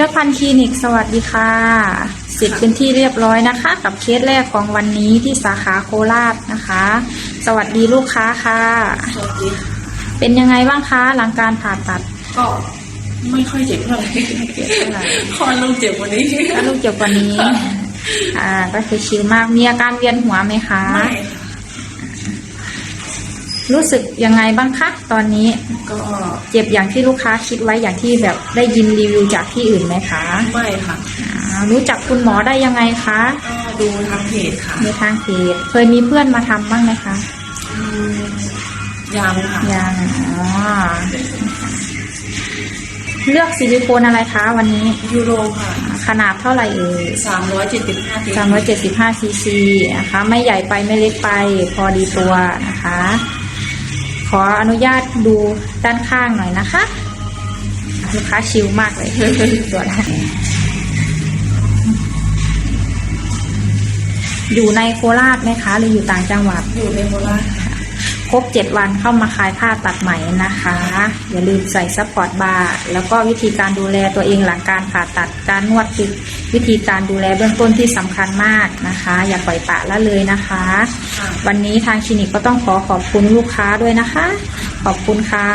รพันธ์คลินิกสวัสดีค่ะเสร็จเป็นที่เรียบร้อยนะคะ กับเคสแรกของวันนี้ที่สาขาโคราชนะคะ สวัสดีลูกค้าค่ะ สวัสดีค่ะเป็นยังไงบ้างคะหลังการผ่าตัดก็ไม่ค่อยเจ็บเท่าไหร่เจ็บเท่าไหร่คลอดลูกเจ็บกวันนี้ถ้าลูกเจ็บกว่านี้ อ่า ก็คือชิลมากมีอาการเวียนหัวไหมคะไม่ค่ะ รู้สึกยังไงบ้างคะตอนนี้ก็เจ็บอย่างที่ลูกค้าคิดไว้อย่างที่แบบได้ยินรีวิวจากที่อื่นไหมคะไม่ค่ะอ่ารู้จักคุณหมอได้ยังไงคะก็ดูทางเพจค่ะในทางเพจเคยมีเพื่อนมาทำบ้างไหมคะอืมยังค่ะยังอ๋อเลือกซิลิโคนอะไรคะวันนี้ยูโรค่ะขนาดเท่าไหร่เอ่ย สามร้อยเจ็ดสิบห้า375ซีซีนะคะ ไม่ใหญ่ไปไม่เล็กไปพอดีตัวนะคะ ขออนุญาตดูด้านข้างหน่อยนะคะ ลูกค้าชิลมากเลยตัวได้อยู่ในโคราชไหมคะ หรืออยู่ต่างจังหวัด อยู่ในโคราช ครบ 7 วันเข้ามาคลายผ้าตัดไหมนะคะ อย่าลืมใส่ซัพพอร์ตบาร์แล้วก็วิธีการดูแลตัวเองหลังการผ่าตัดการนวดคือวิธีการดูแลเบื้องต้นที่สำคัญมากนะคะ อย่าปล่อยปละละเลยนะคะ วันนี้ทางคลินิกก็ต้องขอขอบคุณลูกค้าด้วยนะคะ ขอบคุณค่ะ